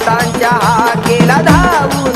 दुबळ्याची भक्तांच्या हा केला धावून